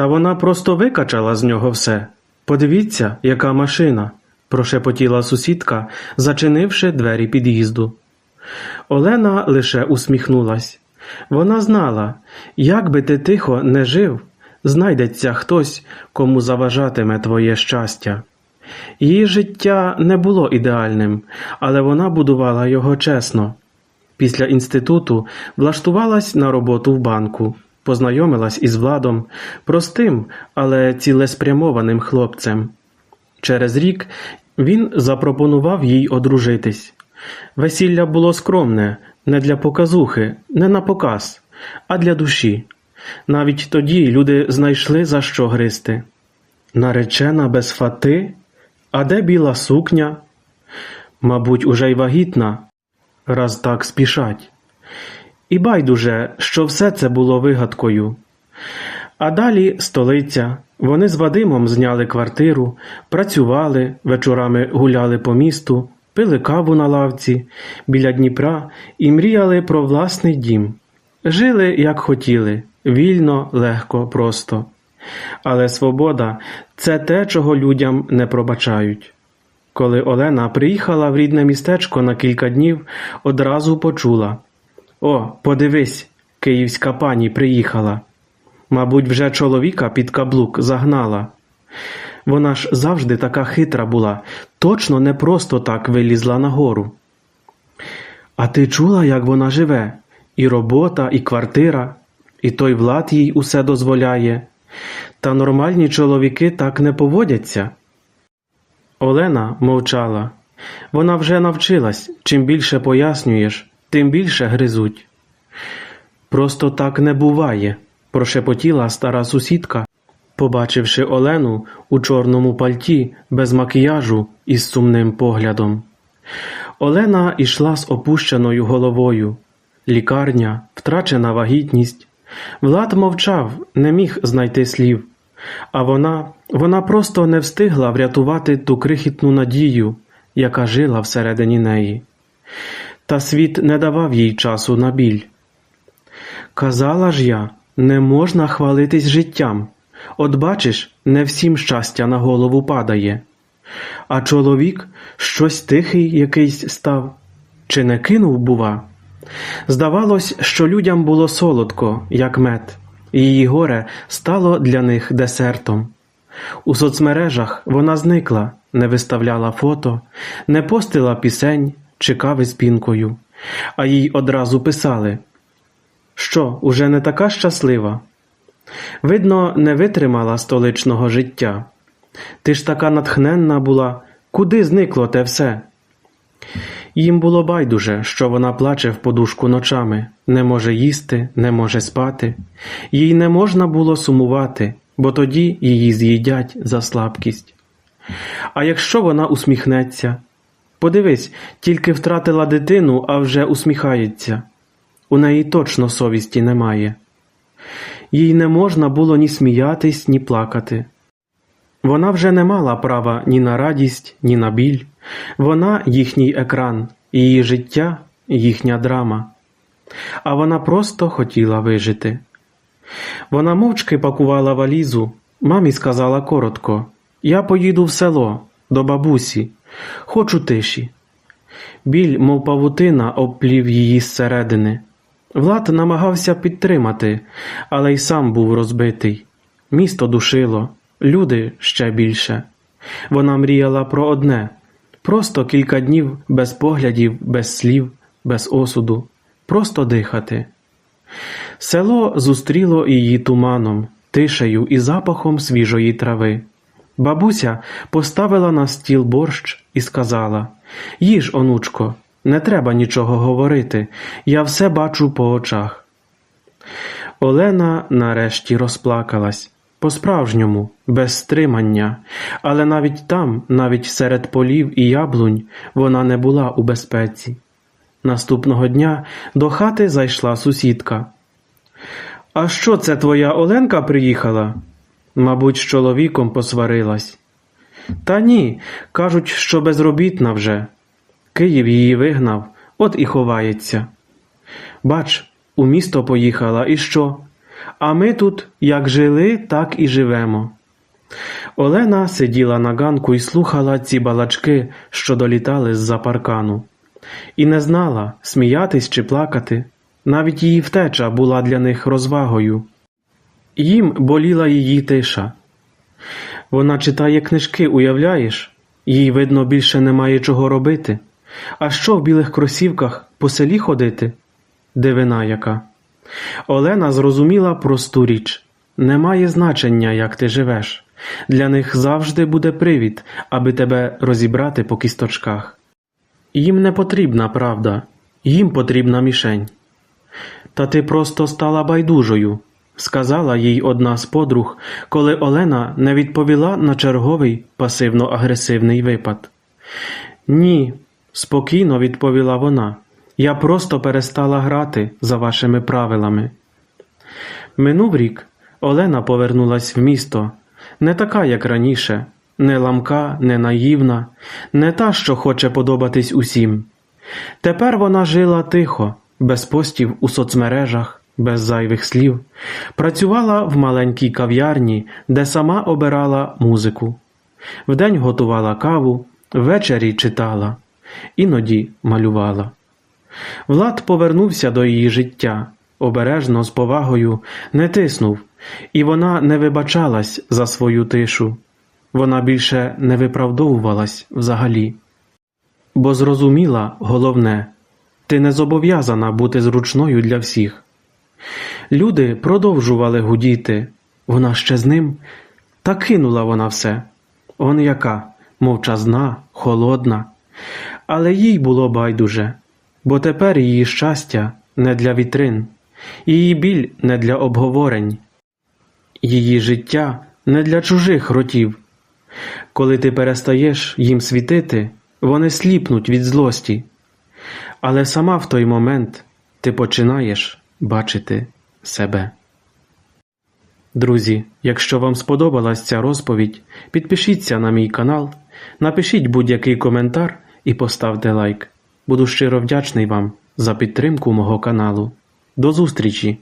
Та вона просто викачала з нього все. Подивіться, яка машина, прошепотіла сусідка, зачинивши двері під'їзду. Олена лише усміхнулась. Вона знала, як би ти тихо не жив, знайдеться хтось, кому заважатиме твоє щастя. Її життя не було ідеальним, але вона будувала його чесно. Після інституту влаштувалась на роботу в банку, познайомилась із Владом, простим, але цілеспрямованим хлопцем. Через рік він запропонував їй одружитись. Весілля було скромне, не для показухи, не на показ, а для душі. Навіть тоді люди знайшли за що гристи. Наречена без фати? А де біла сукня? Мабуть, уже й вагітна, раз так спішать. І байдуже, що все це було вигадкою. А далі столиця. Вони з Вадимом зняли квартиру, працювали, вечорами гуляли по місту, пили каву на лавці біля Дніпра і мріяли про власний дім. Жили, як хотіли, вільно, легко, просто. Але свобода це те, чого людям не пробачають. Коли Олена приїхала в рідне містечко на кілька днів, одразу почула О, подивись, київська пані приїхала. Мабуть, вже чоловіка під каблук загнала. Вона ж завжди така хитра була, точно не просто так вилізла нагору. А ти чула, як вона живе? І робота, і квартира, і той влад їй усе дозволяє. Та нормальні чоловіки так не поводяться. Олена мовчала. Вона вже навчилась, чим більше пояснюєш, тим більше гризуть. Просто так не буває, прошепотіла стара сусідка, побачивши Олену у чорному пальті без макіяжу і з сумним поглядом. Олена йшла з опущеною головою. Лікарня, втрачена вагітність. Влад мовчав, не міг знайти слів. А вона, вона просто не встигла врятувати ту крихітну надію, яка жила всередині неї. Та світ не давав їй часу на біль. Казала ж я, не можна хвалитись життям. От бачиш, не всім щастя на голову падає. А чоловік щось тихий якийсь став, чи не кинув, бува? Здавалось, що людям було солодко, як мед, і її горе стало для них десертом. У соцмережах вона зникла, не виставляла фото, не постила пісень чи кави з пінкою, а їй одразу писали Що, уже не така щаслива? Видно, не витримала столичного життя. Ти ж така натхненна була, куди зникло те все? Їм було байдуже, що вона плаче в подушку ночами, не може їсти, не може спати. Їй не можна було сумувати, бо тоді її з'їдять за слабкість. А якщо вона усміхнеться? Подивись, тільки втратила дитину, а вже усміхається. У неї точно совісті немає. Їй не можна було ні сміятись, ні плакати. Вона вже не мала права ні на радість, ні на біль. Вона їхній екран, її життя їхня драма. А вона просто хотіла вижити. Вона мовчки пакувала валізу. Мамі сказала коротко: Я поїду в село, до бабусі, хочу тиші. Біль, мов павутина, обплів її зсередини. Влад намагався підтримати, але й сам був розбитий. Місто душило, люди ще більше. Вона мріяла про одне просто кілька днів без поглядів, без слів, без осуду, просто дихати. Село зустріло її туманом, тишею і запахом свіжої трави. Бабуся поставила на стіл борщ і сказала Їж, онучко, не треба нічого говорити, я все бачу по очах. Олена нарешті розплакалась. По-справжньому, без стримання, але навіть там, навіть серед полів і яблунь, вона не була у безпеці. Наступного дня до хати зайшла сусідка. А що це твоя Оленка приїхала? Мабуть, з чоловіком посварилась. Та ні, кажуть, що безробітна вже. Київ її вигнав, от і ховається. Бач, у місто поїхала, і що? А ми тут як жили, так і живемо. Олена сиділа на ганку і слухала ці балачки, що долітали з-за паркану, і не знала, сміятись чи плакати. Навіть її втеча була для них розвагою. Їм боліла її тиша. Вона читає книжки, уявляєш? Їй, видно, більше немає чого робити. А що в білих кросівках по селі ходити? Дивина яка. Олена зрозуміла просту річ немає значення, як ти живеш. Для них завжди буде привід, аби тебе розібрати по кісточках. Їм не потрібна правда, їм потрібна мішень. Та ти просто стала байдужою, сказала їй одна з подруг, коли Олена не відповіла на черговий пасивно-агресивний випад. Ні, спокійно відповіла вона. Я просто перестала грати за вашими правилами. Минув рік Олена повернулась в місто, не така, як раніше, не ламка, не наївна, не та, що хоче подобатись усім. Тепер вона жила тихо, без постів у соцмережах, без зайвих слів, працювала в маленькій кав'ярні, де сама обирала музику. Вдень готувала каву, ввечері читала, іноді малювала. Влад повернувся до її життя, обережно, з повагою, не тиснув, і вона не вибачалась за свою тишу. Вона більше не виправдовувалась взагалі. Бо зрозуміла головне ти не зобов'язана бути зручною для всіх. Люди продовжували гудіти, вона ще з ним, та кинула вона все. Он яка, мовчазна, холодна. Але їй було байдуже, бо тепер її щастя не для вітрин, її біль не для обговорень, її життя не для чужих ротів. Коли ти перестаєш їм світити, вони сліпнуть від злості. Але сама в той момент ти починаєш бачити себе. Друзі, якщо вам сподобалась ця розповідь, підпишіться на мій канал, напишіть будь-який коментар і поставте лайк. Буду щиро вдячний вам за підтримку мого каналу. До зустрічі!